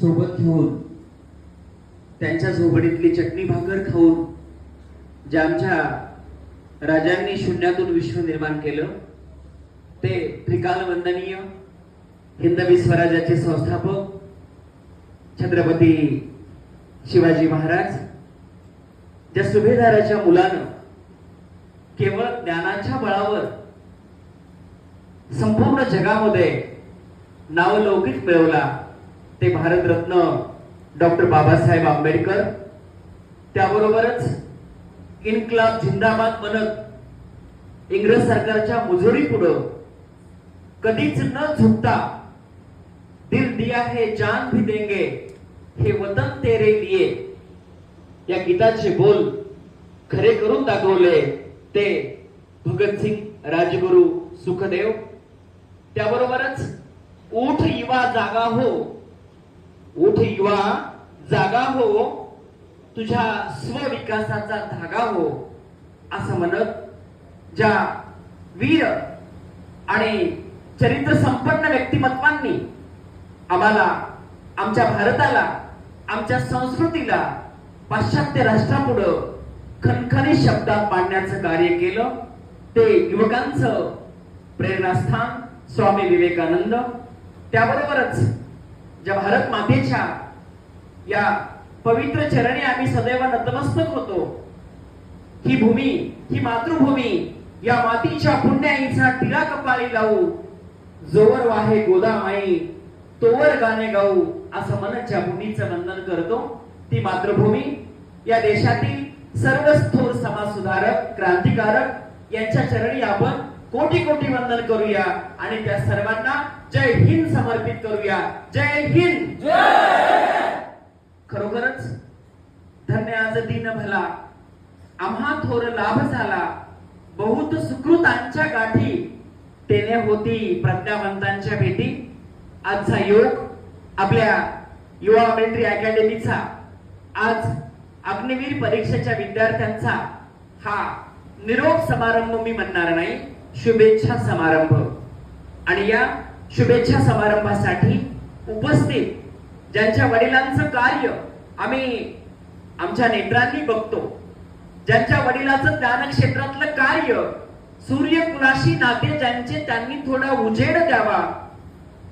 सोबत घेऊन त्यांच्या झोबडीतली चटणी भाकर खाऊन जे आमच्या राजांनी शून्यातून विश्व निर्माण केलं ते त्रिकाल वंदनीय हिंदवी स्वराज्याचे संस्थापक छत्रपती शिवाजी महाराज ज्या सुभेदाराच्या मुलानं केवळ ज्ञानाच्या बळावर संपूर्ण जगामध्ये नावलौकिक मिळवला ते भारतरत्न डॉक्टर बाबासाहेब आंबेडकर. त्याबरोबरच इन्कलाब जिंदाबाद म्हणत इंग्रज सरकारच्या मुजोरी पुढं कधीच न झुकता दिल दिया है जान भी देंगे हे वतन तेरे लिए. या गीताचे बोल खरे करून दाखवले ते भगतसिंग राजगुरू सुखदेव. त्याबरोबरच उठ युवा जागा हो उठ जागा हो तुझ्या स्वविकासाचा धागा हो असं म्हणत ज्या वीर आणि चरित्र संपन्न व्यक्तिमत्वांनी आम्हाला आमच्या भारताला आमच्या संस्कृतीला पाश्चात्य राष्ट्रापुढं खणखणी शब्दात मांडण्याचं कार्य केलं. ते युवकांचं प्रेरणास्थान स्वामी विवेकानंद. त्याबरोबरच ज्या भारत मातेच्या या पवित्र चरणी आम्ही सदैव नतमस्तक होतो. ही भूमी ही मातृभूमी या मातीच्या पुण्याईचा तिला कपाळी लावू. जोवर वाहे गोदामाई तोवर गाणे गाऊ असं मनच्या भूमीचं वंदन करतो. ती मातृभूमी या देशातील सर्व थोर समाज सुधारक क्रांतिकारक यांच्या चरणी आपण कोटी कोटी वंदन करूया. आणि त्या सर्वांना जय हिंद समर्पित करूया. जय हिंद! जय! खरोखरच धन्य आज दिन भला. आम्हा थोर लाभ झाला. बहुत सुकृतांच्या गाठी. तेने होती प्रज्ञावंतांच्या भेटी. आजचा योग आपल्या युवा मिलिटरी अकॅडमीचा आज अग्निवीर परीक्षेच्या विद्यार्थ्यांचा हा निरोप समारंभ मी म्हणणार नाही. शुभेच्छा समारंभ. आणि या शुभेच्छा समारंभासाठी उपस्थित ज्यांच्या वडिलांचं कार्य आम्ही आमच्या नेत्रांनी बघतो. ज्यांच्या वडिलाचं ज्ञानक्षेत्रातलं कार्य सूर्यकुलाशी नाते ज्यांचे त्यांनी थोडा उजेड द्यावा.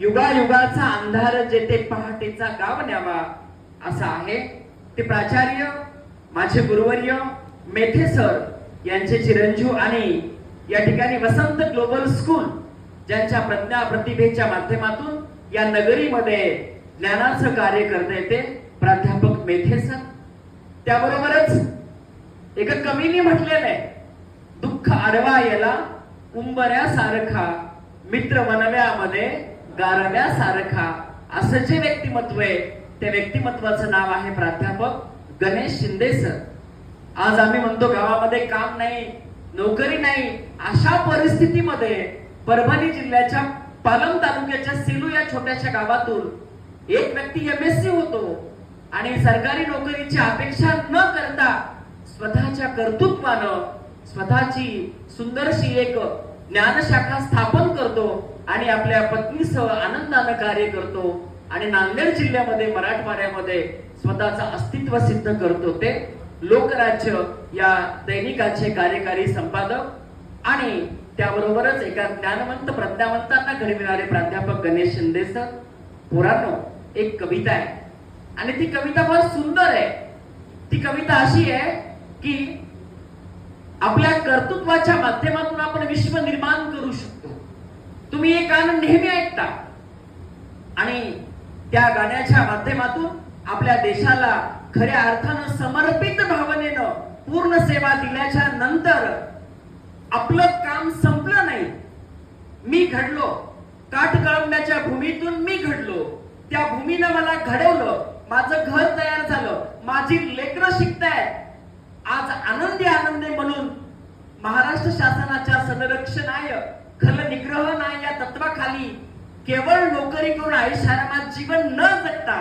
युगायुगाचा अंधार जेथे पहाटेचा गाव न्यावा. असा आहे ते प्राचार्य माझे गुरुवर्य मेथे सर यांचे चिरंजीव आणि या ठिकाणी वसंत ग्लोबल स्कूल ज्यांच्या प्रज्ञा प्रतिभेच्या माध्यमातून या नगरीमध्ये ज्ञानाचं कार्य करता येते. प्राध्यापक मेथे सर. त्याबरोबरच एका कवीने म्हटलेलं आहे दुःख आडवा याला उंबऱ्यासारखा मित्र वनव्यामध्ये गारव्यासारखा असं जे व्यक्तिमत्व आहे त्या व्यक्तिमत्वाचं नाव आहे प्राध्यापक गणेश शिंदे सर. आज आम्ही म्हणतो गावामध्ये काम नाही नोकरी नाही अशा परिस्थितीमध्ये परभणी जिल्ह्याच्या पालम तालुक्याच्या सेलू या छोट्याशा गावातून एक व्यक्ती एम एस सी होतो. आणि सरकारी नोकरीची अपेक्षा न करता स्वतःच्या कर्तृत्वानं स्वतःची सुंदरशी एक ज्ञानशाखा स्थापन करतो आणि आपल्या पत्नीसह आनंदानं कार्य करतो आणि नांदेड जिल्ह्यामध्ये मराठवाड्यामध्ये स्वतःचं अस्तित्व सिद्ध करतो ते लोकराज्य या दैनिकाचे कार्यकारी संपादक आणि त्याबरोबरच एका ज्ञानवंत प्रज्ञावंतांना घडविणारे प्राध्यापक गणेश शिंदे सर. पुरानो एक कविता आहे. आणि ती कविता फार सुंदर आहे. ती कविता अशी आहे की आपल्या कर्तृत्वाच्या माध्यमातून आपण विश्व निर्माण करू शकतो. तुम्ही हे गाणं नेहमी ऐकता. आणि त्या गाण्याच्या माध्यमातून आपल्या देशाला खऱ्या अर्थानं समर्पित भावनेनं पूर्ण सेवा दिल्याच्या नंतर आपलं काम संपलं नाही. मी घडलो. काठकळंब्याच्या भूमीतून मी घडलो. त्या भूमीनं मला घडवलं माझं घर तयार झालं माझी लेकरं शिकतायत. आज आनंदी आनंदी म्हणून महाराष्ट्र शासनाच्या संरक्षणाय खल निग्रह नाय या तत्वाखाली केवळ नोकरी करून आयुष्यारामात जीवन न जगता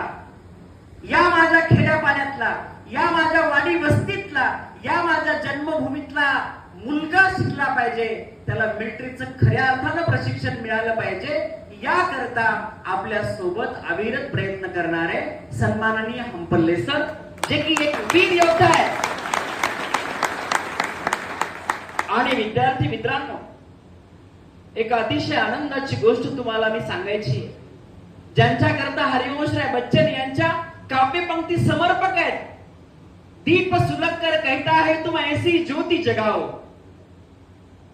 या माझ्या खेड्यापाड्यातला या माझ्या वाडी वस्तीतला या माझ्या जन्मभूमीतला मुलगा शिकला पाहिजे. त्याला मिलिटरीचं खऱ्या अर्थानं प्रशिक्षण मिळालं पाहिजे. याकरता आपल्यासोबत अविरत प्रयत्न करणारे सन्माननीय हंपल्ले सर जे की एक वीर योद्धा आहे आणि विद्यार्थी मित्रांनो एक अतिशय आनंदाची गोष्ट तुम्हाला मी सांगायची ज्यांच्या करता हरिवंशराय बच्चन यांच्या काव्यपंक्ती समर्पक आहेत. दीप सुलग कर कहता है तुम ऐसी ज्योती जगाओ.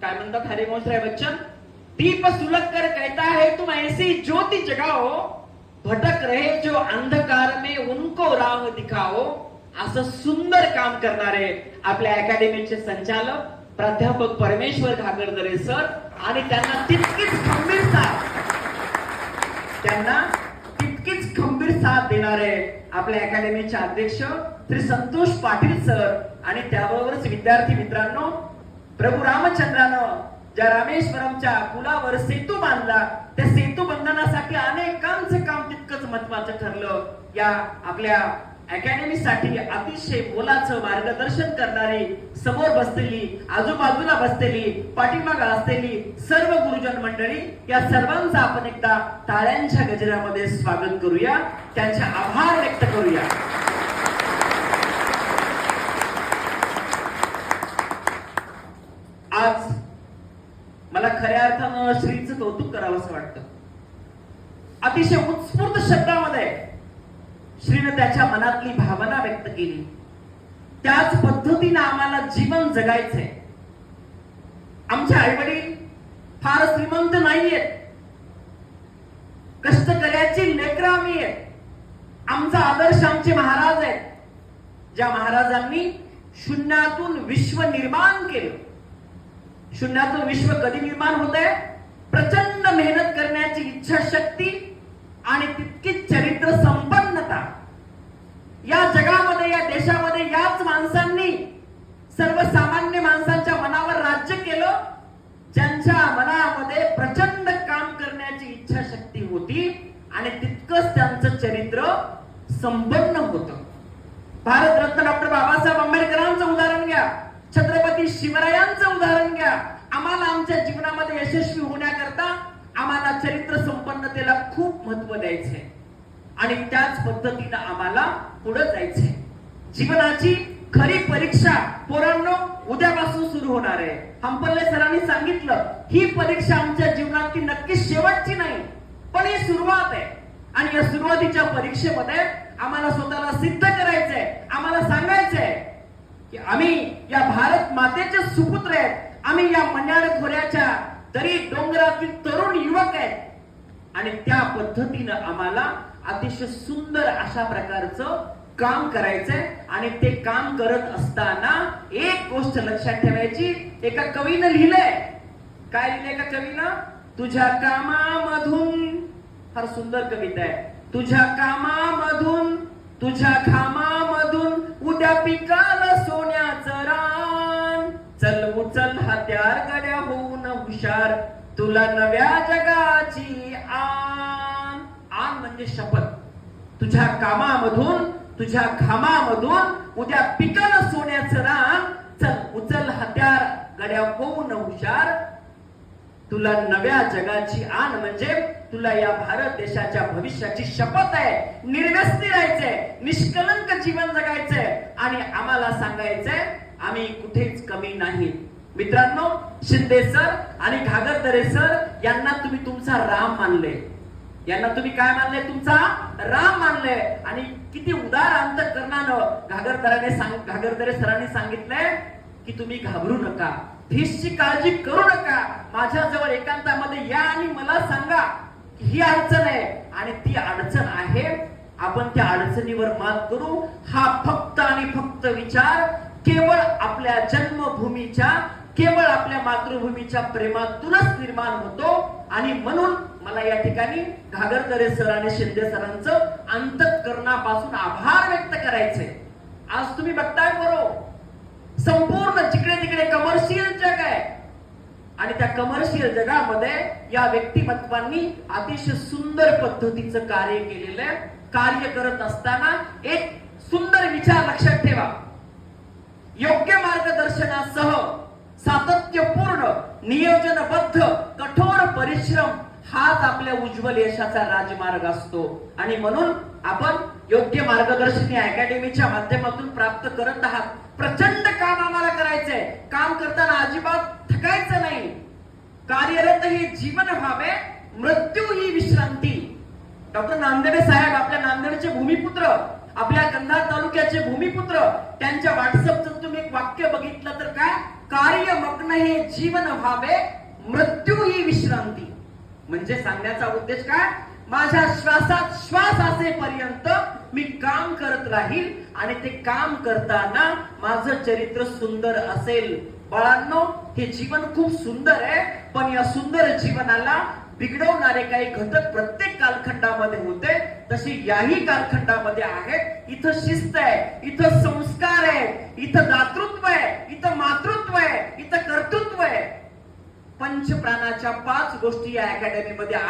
काय म्हणतात हरिवंशराय बच्चन? दीप सुलग कर कहता है तुम ऐसी ज्योति जगाओ भटक रहे जो अंधकार में उनको राह दिखाओ। असं सुंदर काम करणारे आपल्या अकॅडमीचे संचालक प्राध्यापक परमेश्वर घागरदरे सर आणि त्यांना तितकीच खंबीर साथ त्यांना तितकीच खंबीर साथ देणारे आपल्या अकॅडमीचे अध्यक्ष श्री संतोष पाटील सर आणि त्याबरोबरच विद्यार्थी मित्रांनो प्रभू रामचंद्रानं ज्या रामेश्वरमच्या पुलावर सेतू बांधला त्या सेतू बंधनासाठी अनेकांचं काम तितकंच महत्वाचं ठरलं. या आपल्या अकॅडमीसाठी अतिशय मोलाचं मार्गदर्शन करणारी समोर बसलेली आजूबाजूला बसलेली पाठीमाग असलेली सर्व गुरुजन मंडळी या सर्वांचं आपण एकदा टाळ्यांच्या गजरामध्ये स्वागत करूया. त्यांचे आभार व्यक्त करूया आज मला खऱ्या अर्थानं श्रीचं कौतुक करावं असं वाटतं. अतिशय उत्स्फूर्त शब्दामध्ये श्रीनं त्याच्या मनातली भावना व्यक्त केली. त्याच पद्धतीनं आम्हाला जीवन जगायचंय. आमचे आई वडील फार श्रीमंत नाहीयेत. कष्टकऱ्याची लेकरं आम्ही आहेत. आमचा आदर्श आमचे महाराज आहेत. ज्या महाराजांनी शून्यातून विश्व निर्माण केलं. शून्यातून विश्व कधी निर्माण होते प्रचंड मेहनत करण्याची इच्छाशक्ती आणि तितकीच चरित्र संपन्नता. या जगामध्ये या देशामध्ये याच माणसांनी सर्वसामान्य माणसांच्या मनावर राज्य केलं ज्यांच्या मनामध्ये प्रचंड काम करण्याची इच्छाशक्ती होती आणि तितकंच त्यांचं चरित्र संपन्न होत. भारतरत्न डॉक्टर बाबासाहेब आंबेडकरांचं उदाहरण घ्या. छत्रपती शिवरायांचं उदाहरण घ्या. आम्हाला आमच्या जीवनामध्ये यशस्वी होण्याकरता आम्हाला चरित्र संपन्नतेला खूप महत्त्व द्यायचंय. आणि त्याच पद्धतीनं आम्हाला पुढे जायचंय. जीवनाची खरी परीक्षा पोरांनो उद्यापासून सुरू होणार आहे. हंपल्ले सरांनी सांगितलं ही परीक्षा आमच्या जीवनातली नक्की शेवटची नाही पण ही सुरुवात आहे. आणि या सुरुवातीच्या परीक्षेमध्ये आम्हाला स्वतःला सिद्ध करायचंय आम्हाला सांगायचंय की आम्ही या भारत मातेचे सुपुत्र आम्ही या मन्याड खोऱ्याच्या दरी डोंगरातील तरुण युवक आहेत. आणि त्या पद्धतीनं आम्हाला अतिशय सुंदर अशा प्रकारचं काम करायचंय. आणि ते काम करत असताना एक गोष्ट लक्षात ठेवायची एका कवीनं लिहिलंय. काय लिहिलंय का कवीनं? तुझ्या कामामधून फार सुंदर कविता आहे. तुझ्या कामामधून तुझ्या घामामधून उद्या पिकाल सोन्या तुला नव्या जगाची आन. आन म्हणजे शपथ. तुझ्या कामामधून तुझ्या घामामधून उद्या पिकाल सोन्याचं रान चल उचल हत्यार गड्या होऊन हुशार. तुला नव्या जगाची आण म्हणजे तुला या भारत देशाच्या भविष्याची शपथ आहे. निर्व्यस्ती राहायचंय निष्कलंक जीवन जगायचंय. आणि आम्हाला सांगायचंय आम्ही कुठेच कमी नाही. मित्रांनो शिंदे सर आणि घागरदरे सर यांना तुम्ही तुमचा राम मानले. यांना तुम्ही काय मानले? तुमचा राम मानले. आणि किती उदार अंतकरणानं घागरदराने सांग घागरदरे सरांनी सांगितलंय की तुम्ही घाबरू नका. फीसची काळजी करू नका. माझ्याजवळ एकांतामध्ये या आणि मला सांगा ही अडचण आहे. आणि ती अडचण आहे आपण त्या अडचणीवर मात करू. हा फक्त आणि फक्त विचार केवळ आपल्या जन्मभूमीच्या केवळ आपल्या मातृभूमीच्या प्रेमातूनच निर्माण होतो. आणि म्हणून मला या ठिकाणी घागरदरे सर आणि शिंदे सरांचं अंतकरणापासून आभार व्यक्त करायचे आज तुम्ही बघताय बरोबर हो. संपूर्ण जिकडे तिकडे कमर्शियल जग आहे. आणि त्या कमर्शियल जगामध्ये या व्यक्तिमत्वांनी अतिशय सुंदर पद्धतीचं कार्य केलेलं आहे. कार्य करत असताना एक सुंदर विचार लक्षात ठेवा. योग्य मार्गदर्शनासह सातत्यपूर्ण नियोजनबद्ध कठोर परिश्रम हाच आपल्या उज्ज्वल यशाचा राजमार्ग असतो. आणि म्हणून आपण योग्य मार्गदर्शनी अकॅडमीच्या माध्यमातून प्राप्त करत आहात. प्रचंड काम आम्हाला करायचंय. काम करताना अजिबात थकायचं नाही. कार्यरत हे जीवन व्हावे मृत्यू ही विश्रांती. डॉक्टर नांदेडे साहेब आपल्या नांदेडचे भूमिपुत्र आपल्या कंधार तालुक्याचे भूमिपुत्र त्यांच्या व्हॉट्सअपचं तुम्ही एक वाक्य बघितलं तर काय? कार्य मग्न हे जीवन व्हावे मृत्यू ही विश्रांती. म्हणजे सांगण्याचा उद्देश काय? माझ्या श्वासात श्वास असेपर्यंत मी काम करत राहील आणि ते काम करताना माझं चरित्र सुंदर असेल. बाळांनो हे जीवन खूप सुंदर आहे पण या सुंदर जीवनाला बिघडवणारे काही घटक प्रत्येक कालखंडामध्ये होते तशी याही कालखंडामध्ये आहेत. इथं शिस्त आहे इथं संस्कार आहे इथं दातृत्व आहे इथं मातृत्व आहे इथं कर्तृत्व आहे. पंचप्राणाच्या पाच गोष्टी या अकॅडमीमध्ये